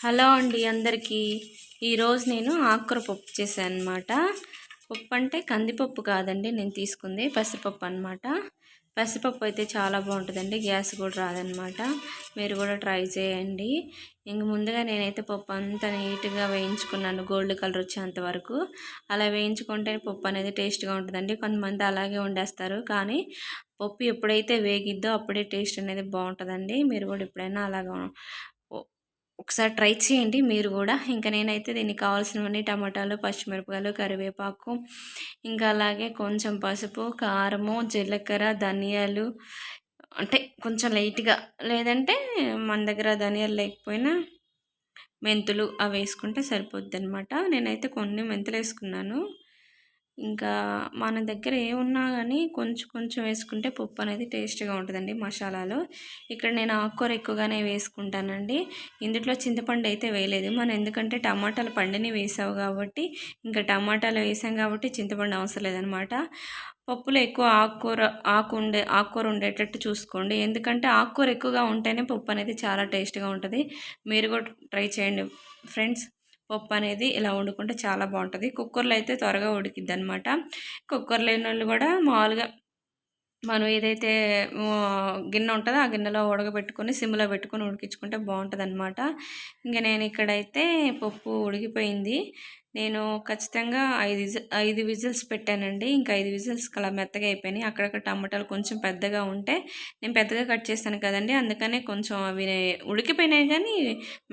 Hello అండి అందరికీ. ఈరోజు నేను ఆకుకూర పప్పు చేశాను అనమాట పప్పు అంటే కందిపప్పు కాదండి నేను తీసుకుంది పెసరపప్పు అనమాట పెసరపప్పు అయితే చాలా బాగుంటుందండి గ్యాస్ కూడా రాదనమాట మీరు కూడా ట్రై చేయండి. ఇంక ముందుగా నేనైతే పప్పు అంతా నీట్గా వేయించుకున్నాను గోల్డ్ కలర్ వచ్చేంత వరకు. అలా వేయించుకుంటే పప్పు అనేది టేస్ట్గా ఉంటుందండి. కొంతమంది అలాగే వండేస్తారు కానీ పప్పు ఎప్పుడైతే వేగిద్దో అప్పుడే టేస్ట్ అనేది బాగుంటుందండి. మీరు కూడా ఎప్పుడైనా అలాగా ఒకసారి ట్రై చేయండి. మీరు కూడా. ఇంకా నేనైతే దీనికి కావాల్సినవన్నీ టమాటాలు పచ్చిమిరపకాయలు కరివేపాకు ఇంకా అలాగే కొంచెం పసుపు కారము జీలకర్ర ధనియాలు అంటే కొంచెం లైట్గా లేదంటే మన దగ్గర ధనియాలు లేకపోయినా మెంతులు అవి వేసుకుంటే సరిపోద్ది అనమాట నేనైతే కొన్ని మెంతులు వేసుకున్నాను. ఇంకా మన దగ్గర ఏమున్నా కానీ కొంచెం కొంచెం వేసుకుంటే పప్పు అనేది టేస్ట్గా ఉంటుందండి మసాలాలు. ఇక్కడ నేను ఆకుకూర ఎక్కువగానే వేసుకుంటానండి. ఇందులో చింతపండు అయితే వేయలేదు. మనం ఎందుకంటే టమాటాలు పండుని వేసావు కాబట్టి ఇంకా టమాటాలు వేసాం కాబట్టి చింతపండు అవసరం లేదనమాట. పప్పులో ఎక్కువ ఆకుకూర ఆకు ఉండే ఆకుకూర ఉండేటట్టు చూసుకోండి. ఎందుకంటే ఆకుకూర ఎక్కువగా ఉంటేనే పప్పు అనేది చాలా టేస్ట్గా ఉంటుంది. మీరు కూడా ట్రై చేయండి ఫ్రెండ్స్. పప్పు అనేది ఇలా వండుకుంటే చాలా బాగుంటుంది కుక్కర్లో అయితే త్వరగా ఉడికిద్ది అనమాట కుక్కర్ లేని వాళ్ళు కూడా మామూలుగా మనం ఏదైతే గిన్నె ఉంటుందో ఆ గిన్నెలో ఉడకబెట్టుకొని సిమ్లో పెట్టుకొని ఉడికించుకుంటే బాగుంటుంది అనమాట ఇంకా నేను ఇక్కడైతే పప్పు ఉడికిపోయింది. నేను ఖచ్చితంగా ఐదు ఐదు విజిల్స్ పెట్టానండి. ఇంకా ఐదు విజిల్స్ అలా మెత్తగా అయిపోయినాయి. అక్కడక్కడ టమాటాలు కొంచెం పెద్దగా ఉంటే నేను పెద్దగా కట్ చేస్తాను కదండి. అందుకనే కొంచెం అవి ఉడికిపోయినాయి కానీ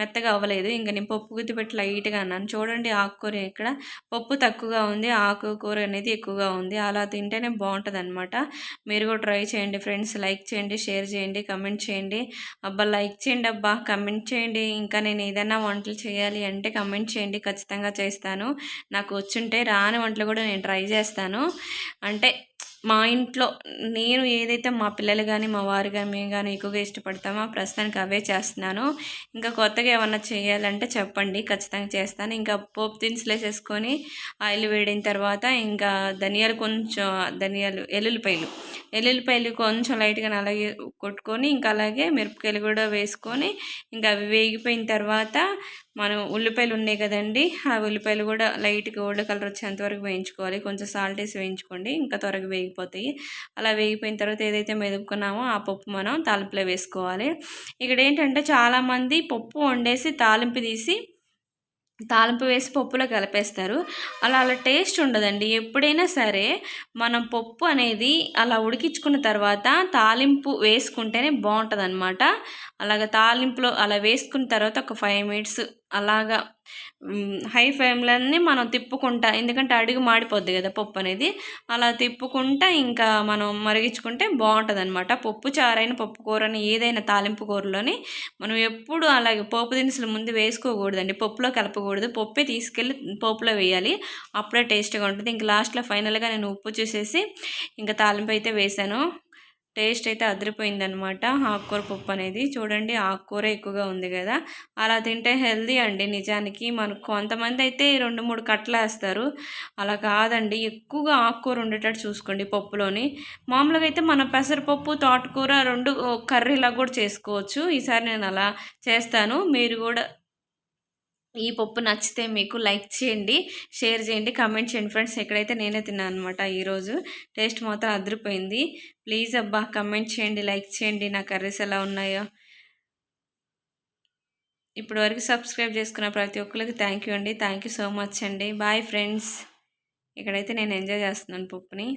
మెత్తగా అవ్వలేదు. ఇంకా నేను పప్పు గుద్దిపెట్టి లైట్గా అన్నాను. చూడండి ఆకుకూర ఇక్కడ పప్పు తక్కువగా ఉంది. ఆకుకూర అనేది ఎక్కువగా ఉంది. అలా తింటేనే బాగుంటుంది అనమాట మీరు కూడా ట్రై చేయండి ఫ్రెండ్స్. లైక్ చేయండి షేర్ చేయండి కమెంట్ చేయండి. అబ్బా లైక్ చేయండి అబ్బా కమెంట్ చేయండి. ఇంకా నేను ఏదైనా వంటలు చేయాలి అంటే కమెంట్ చేయండి. ఖచ్చితంగా చేస్తాను. చేస్తాను. నాకు వచ్చుంటే రాని వంటలు కూడా నేను ట్రై చేస్తాను. అంటే మా ఇంట్లో నేను ఏదైతే మా పిల్లలు కానీ మా వారు కానీ మేము కానీ ఎక్కువగా ఇష్టపడతామో ప్రస్తుతానికి అవే చేస్తున్నాను. ఇంకా కొత్తగా ఏమన్నా చేయాలంటే చెప్పండి. ఖచ్చితంగా చేస్తాను. ఇంకా పోపు దినుసులు వేసేసుకొని ఆయిల్ వేడిన తర్వాత ఇంకా ధనియాలు కొంచెం ధనియాలు ఎల్లుల్లిపాయలు. ఎల్లుల్లిపాయలు కొంచెం లైట్గా అలాగే కొట్టుకొని ఇంకా అలాగే మిరపకాయలు కూడా వేసుకొని ఇంకా అవి వేగిపోయిన తర్వాత మనం ఉల్లిపాయలు ఉన్నాయి కదండి ఆ ఉల్లిపాయలు కూడా లైట్ గోల్డ్ కలర్ వచ్చేంత వరకు వేయించుకోవాలి. కొంచెం సాల్ట్ వేసి వేయించుకోండి ఇంకా త్వరగా వేగిపోతాయి. అలా వేగిపోయిన తర్వాత ఏదైతే మెదుపుకున్నామో ఆ పప్పు మనం తాలింపులో వేసుకోవాలి. ఇక్కడ ఏంటంటే చాలామంది పప్పు వండేసి తాలింపు తీసి తాలింపు వేసి పప్పులో కలిపేస్తారు. అలా అలా టేస్ట్ ఉండదండి. ఎప్పుడైనా సరే మనం పప్పు అనేది అలా ఉడికించుకున్న తర్వాత తాలింపు వేసుకుంటేనే బాగుంటుంది అనమాట అలాగ తాలింపులో అలా వేసుకున్న తర్వాత ఒక ఫైవ్ మినిట్స్ అలాగా హై ఫ్లేమ్లోనే మనం తిప్పుకుంటా ఎందుకంటే అడుగు మాడిపోద్ది కదా పప్పు అనేది. అలా తిప్పుకుంటా ఇంకా మనం మరిగించుకుంటే బాగుంటుంది అనమాట పప్పు చారైన పప్పు కూరని ఏదైనా తాలింపు కూరలోని మనం ఎప్పుడు అలాగే పోపు దినుసులు ముందు వేసుకోకూడదండి. పప్పులో కలపకూడదు. పప్పే తీసుకెళ్ళి పోపులో వేయాలి. అప్పుడే టేస్ట్గా ఉంటుంది. ఇంక లాస్ట్లో ఫైనల్గా నేను ఉప్పు చూసేసి ఇంకా తాలింపు అయితే వేసాను. టేస్ట్ అయితే అదిరిపోయిందనమాట ఆకుకూర పప్పు అనేది. చూడండి ఆకుకూర ఎక్కువగా ఉంది కదా. అలా తింటే హెల్దీ అండి నిజానికి. మనకు కొంతమంది అయితే రెండు మూడు కట్టలు వేస్తారు. అలా కాదండి. ఎక్కువగా ఆకుకూర ఉండేటట్టు చూసుకోండి పప్పులోని. మామూలుగా అయితే మన పెసరపప్పు తోటకూర రెండు కర్రీలా కూడా చేసుకోవచ్చు. ఈసారి నేను అలా చేస్తాను. మీరు కూడా ఈ పప్పు నచ్చితే మీకు లైక్ చేయండి షేర్ చేయండి కమెంట్ చేయండి. ఫ్రెండ్స్ ఎక్కడైతే నేనే తిన్నాను అనమాట ఈరోజు టేస్ట్ మాత్రం అదిరిపోయింది. ప్లీజ్ అబ్బా కమెంట్ చేయండి లైక్ చేయండి నా కర్రీస్ ఎలా ఉన్నాయో. ఇప్పుడు వరకు సబ్స్క్రైబ్ చేసుకున్న ప్రతి ఒక్కరికి థ్యాంక్ యూ అండి. థ్యాంక్ యూ సో మచ్ అండి. బాయ్ ఫ్రెండ్స్ ఇక్కడైతే నేను ఎంజాయ్ చేస్తున్నాను పప్పుని.